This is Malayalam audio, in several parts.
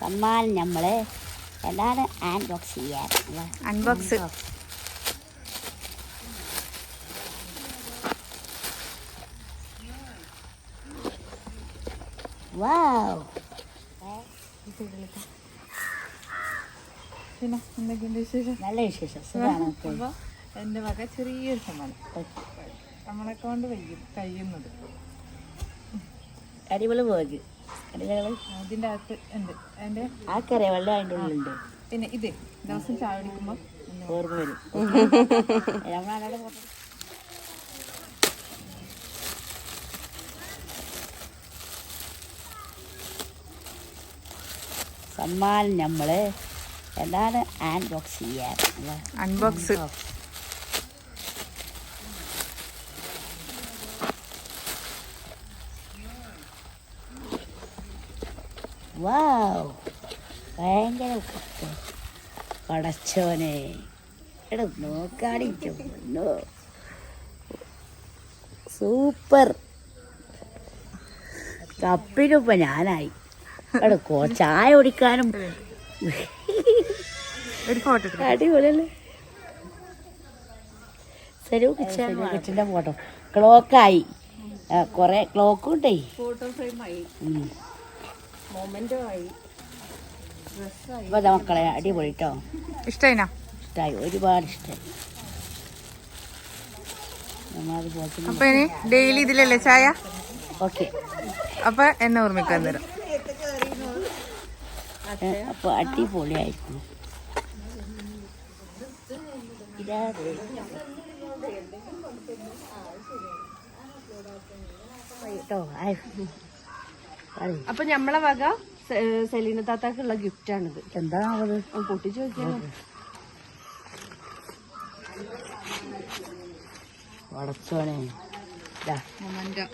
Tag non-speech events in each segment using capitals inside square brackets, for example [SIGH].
സമ്മാനം നമ്മൾ എന്താണ് അൺബോക്സ് ചെയ്യാൻ അൺബോക്സ് വാവ് പിന്നെ എന്തൊക്കെയുണ്ട് വിശേഷം? നല്ല വിശേഷം. വക ചെറിയൊരു സമ്മാനം. നമ്മളെ കൊണ്ട് കഴിയും കഴിയുന്നത്. അടിപൊളി പോക് അകത്ത് ഉണ്ട്. ആ കറിയ വെള്ളം അതിന്റെ ഉള്ളിലുണ്ട്. പിന്നെ ഇത് ദിവസം ചായ ഓർമ്മ വരും. [LAUGHS] സമ്മാനം നമ്മൾ. എന്താണ്? അൺബോക്സ് ചെയ്യാൻ അൺബോക്സ് വാവ് ഭയങ്കര. പടച്ചോനെ. എടാ നോക്കാടിച്ചോ സൂപ്പർ. കപ്പിനിപ്പ ഞാനായി. എടാ കോ ചായ കുടിക്കാനും. ഒരു ഫോട്ടോ എടുക്കാം. അടിപൊളിയല്ലേ? സെലു കിച്ചന്റെ ഫോട്ടോ. ക്ലോക്കായി. കുറെ ക്ലോക്കും ഉണ്ടേ. ഫോട്ടോ ഫ്രെയിം ആയി ഉം. ആയി ഇപ്പൊ ദാ മക്കളെ അടിപൊളി കേട്ടോ ഇഷ്ടായിനാ? ഇഷ്ടമായി ഒരുപാട് ഇഷ്ടമായി അപ്പൊ ഇനി ഡെയിലി ഇതിലല്ലേ ചായ? ഓക്കെ. അപ്പൊ എന്നെ ഓർമ്മിക്കാൻ തരാം. അപ്പൊ അടിപൊളിയായിരിക്കും. ഇതാ കേട്ടോ ആയി പറയ്. അപ്പൊ നമ്മളെ വക സെലീന താത്താക്കുള്ള ഗിഫ്റ്റ് ആണിത് എന്താ പൊട്ടിച്ചു ചോദിക്കണം വടച്ചോനെ. Memento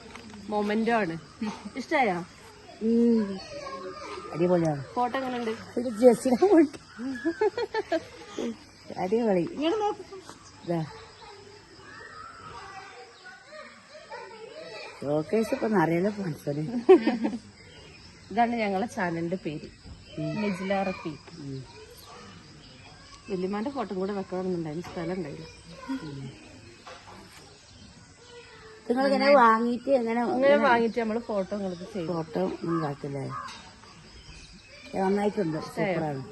memento. ആണ് ഇഷ്ടായോ. അടിപൊളിയാണ്. ഫോട്ടോ എങ്ങനെയുണ്ട്? ജസ്സിനെ അടിപൊളി. ഷോക്കേസ് ഇപ്പൊ നിറയല്ലോ മനസ്സിലെ [LAUGHS] ഇതാണ് ഞങ്ങളെ ചാനലിന്റെ പേര്. നെജില റഫി വല്യമാന്റെ ഫോട്ടോ കൂടെ വെക്കണമെന്നുണ്ടായിരുന്നു സ്ഥലം ഉണ്ടായില്ല നിങ്ങൾ ഇങ്ങനെ വാങ്ങിയിട്ട് എങ്ങനെ ഇങ്ങനെ വാങ്ങിയിട്ട് നമ്മൾ ഫോട്ടോ നിങ്ങൾക്ക് ചെയ്യും ഫോട്ടോ ഉണ്ടാക്കില്ലേ നന്നായിട്ടുണ്ട്. സൂപ്പറാണ്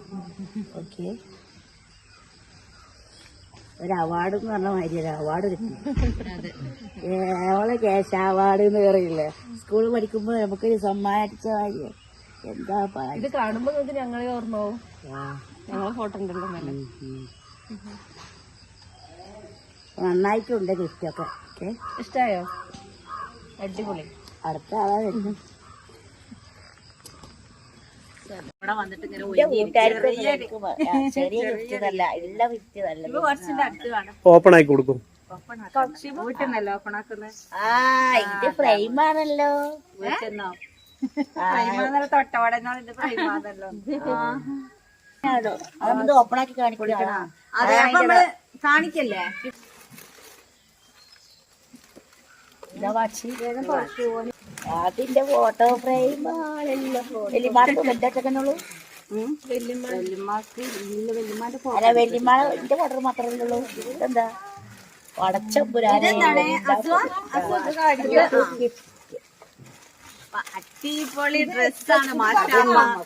ഓക്കെ ഒരു അവാർഡ് എന്ന് പറഞ്ഞ മാതിരി ഒരു അവാർഡ് കിട്ടി. ഏവളെ ക്യാഷ് അവാർഡ് എന്ന് പറയില്ലേ? സ്കൂളിൽ പഠിക്കുമ്പോൾ നമുക്കൊരു സമ്മാനിച്ച മാതിരി എന്താ ഇത് കാണുമ്പോ നിങ്ങൾക്ക് ഞങ്ങളെ ഓർമ്മ ഞങ്ങളെ ഫോട്ടോ ഉണ്ടല്ലോ നന്നായിട്ടുണ്ട് ഗിഫ്റ്റൊക്കെ ഇഷ്ടായോ? അടിപൊളി. അടുത്ത ആളാ വരുന്നത്. ഇവിടെ വന്നിട്ട് ഇങ്ങനെ ഓപ്പൺ ആക്കി കൊടുക്കും. ഫ്രെയിമാണല്ലോ ഇത് ഓപ്പൺ ആക്കി കാണിക്കണം? കാണിക്കല്ലേ? അതിന്റെ ഫോട്ടോ ഫ്രെയിം ആണല്ലോ വെല്ലിമാർക്ക് അല്ല വെല്ലിമാന്റെ ഫോട്ടോ മാത്രമേ ഉള്ളൂ. എന്താ ഇതെന്താ? വടച്ചമ്പുരാനെ അടിപൊളി ഡ്രസ്സാണ്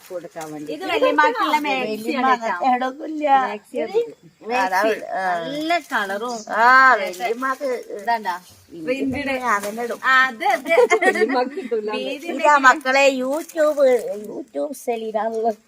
കൊടുക്കാൻ വേണ്ടി. ഇത് വലിയമാക്കുള്ള നല്ല കളറും. ആ വെല്ലിമാക്ക് ഇതാണ്ടാ. മക്കളെ യൂട്യൂബ് യൂട്യൂബ് സെലീനാണുള്ളത്